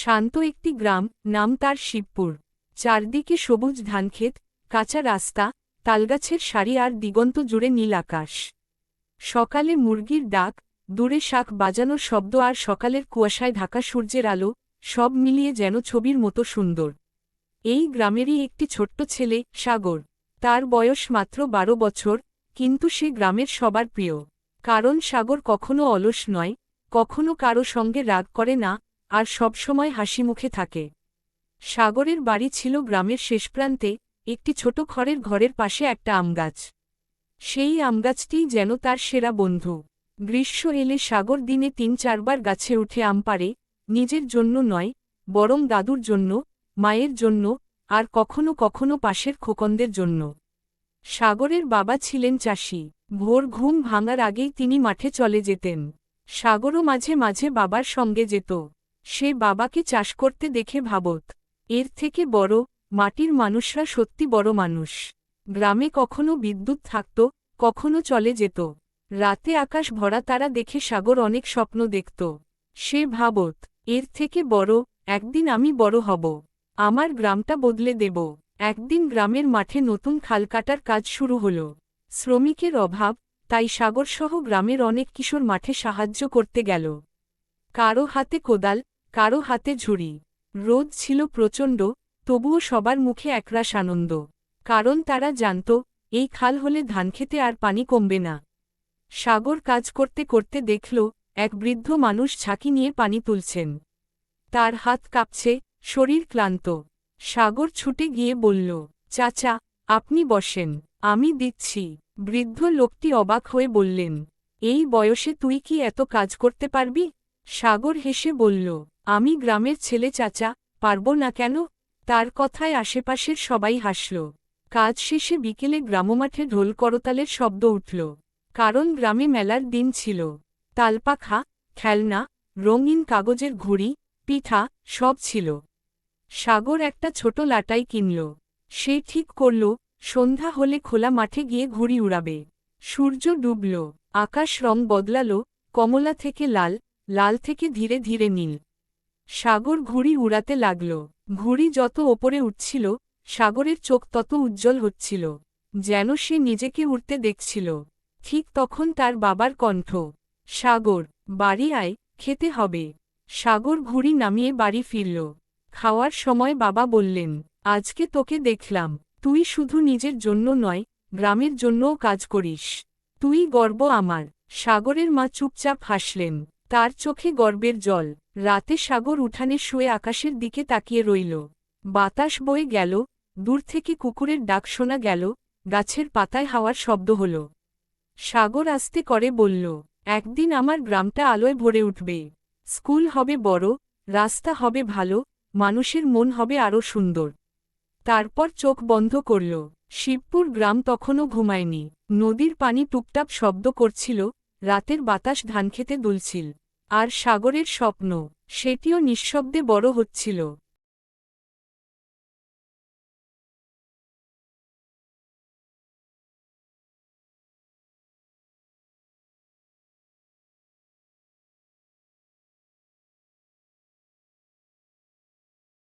শান্ত একটি গ্রাম, নাম তার শিবপুর। চারদিকে সবুজ ধানক্ষেত, কাঁচা রাস্তা, তালগাছের সারি আর দিগন্ত জুড়ে নীল আকাশ। সকালে মুরগির ডাক, দূরে শাক বাজানোর শব্দ আর সকালের কুয়াশায় ঢাকা সূর্যের আলো, সব মিলিয়ে যেন ছবির মতো সুন্দর। এই গ্রামেরই একটি ছোট্ট ছেলে, সাগর। তার বয়স মাত্র বারো বছর, কিন্তু সে গ্রামের সবার প্রিয়। কারণ সাগর কখনো অলস নয়, কখনো কারও সঙ্গে রাগ করে না আর সবসময় হাসি মুখে থাকে। সাগরের বাড়ি ছিল গ্রামের শেষ প্রান্তে, একটি ছোট খড়ের ঘরের পাশে একটা আমগাছ সেই আমগাছটিই যেন তার সেরা বন্ধু। গ্রীষ্ম এলে সাগর দিনে তিন চারবার গাছে উঠে আম পারে নিজের জন্য নয়, বরং দাদুর জন্য, মায়ের জন্য, আর কখনো কখনো পাশের খোকনদের জন্য। সাগরের বাবা ছিলেন চাষি। ভোর ঘুম ভাঙার আগেই তিনি মাঠে চলে যেতেন। সাগরও মাঝে মাঝে বাবার সঙ্গে যেত। সে বাবাকে চাষ করতে দেখে ভাবত, এর থেকে বড় মাটির মানুষরা সত্যি বড় মানুষ। গ্রামে কখনো বিদ্যুৎ থাকত, কখনো চলে যেত। রাতে আকাশ ভরা তারা দেখে সাগর অনেক স্বপ্ন দেখত। সে ভাবত, এর থেকে বড় একদিন আমি বড় হব। আমার গ্রামটা বদলে দেব। একদিন গ্রামের মাঠে নতুন খাল কাটার কাজ শুরু হল। শ্রমিকের অভাব, তাই সাগরসহ গ্রামের অনেক কিশোর মাঠে সাহায্য করতে গেল। কারও হাতে কোদাল কারও হাতে ঝুড়ি। রোদ ছিল প্রচণ্ড, তবুও সবার মুখে একরাশ আনন্দ। কারণ তারা জানত, এই খাল হলে ধান খেতে আর পানি কমবে না। সাগর কাজ করতে করতে দেখল, এক বৃদ্ধ মানুষ ঝাঁকি নিয়ে পানি তুলছেন। তার হাত কাঁপছে, শরীর ক্লান্ত। সাগর ছুটে গিয়ে বলল, চাচা, আপনি বসেন, আমি দিচ্ছি। বৃদ্ধ লোকটি অবাক হয়ে বললেন, এই বয়সে তুই কি এত কাজ করতে পারবি? সাগর হেসে বলল আমি গ্রামের ছেলে চাচা, পারব না কেন? তার কথায় আশেপাশের সবাই হাসল। কাজ শেষে বিকেলে গ্রামমাঠে ঢোল করতালের শব্দ উঠল। কারণ গ্রামে মেলার দিন ছিল। তালপাখা, খেলনা, রঙিন কাগজের ঘুড়ি, পিঠা, সব ছিল। সাগর একটা ছোট লাটাই কিনল। সে ঠিক করল, সন্ধ্যা হলে খোলা মাঠে গিয়ে ঘুড়ি উড়াবে। সূর্য ডুবল, আকাশ রং বদলাল, কমলা থেকে লাল লাল থেকে ধীরে ধীরে নীল। সাগর ঘুড়ি উড়াতে লাগল। ঘুড়ি যত ওপরে উঠছিল, সাগরের চোখ তত উজ্জ্বল হচ্ছিল। যেন সে নিজেকে উড়তে দেখছিল। ঠিক তখন তার বাবার কণ্ঠ, সাগর, বাড়ি আয়, খেতে হবে। সাগর ঘুড়ি নামিয়ে বাড়ি ফিরল। খাওয়ার সময় বাবা বললেন, আজকে তোকে দেখলাম। তুই শুধু নিজের জন্য নয়, গ্রামের জন্যও কাজ করিস। তুই গর্ব আমার। সাগরের মা চুপচাপ হাসলেন। তার চোখে গর্বের জল। রাতে সাগর উঠানে শুয়ে আকাশের দিকে তাকিয়ে রইল। বাতাস বয়ে গেল, দূর থেকে কুকুরের ডাক শোনা গেল, গাছের পাতায় হাওয়ার শব্দ হল। সাগর আস্তে করে বলল, একদিন আমার গ্রামটা আলোয় ভরে উঠবে। স্কুল হবে বড়, রাস্তা হবে ভালো, মানুষের মন হবে আরও সুন্দর তারপর চোখ বন্ধ করল। শিবপুর গ্রাম তখনও ঘুমায়নি। নদীর পানি টুপটাপ শব্দ করছিল রাতের বাতাস ধানক্ষেতে দুলছিল। আর সাগরের স্বপ্ন সেটিও নিঃশব্দে বড় হচ্ছিল।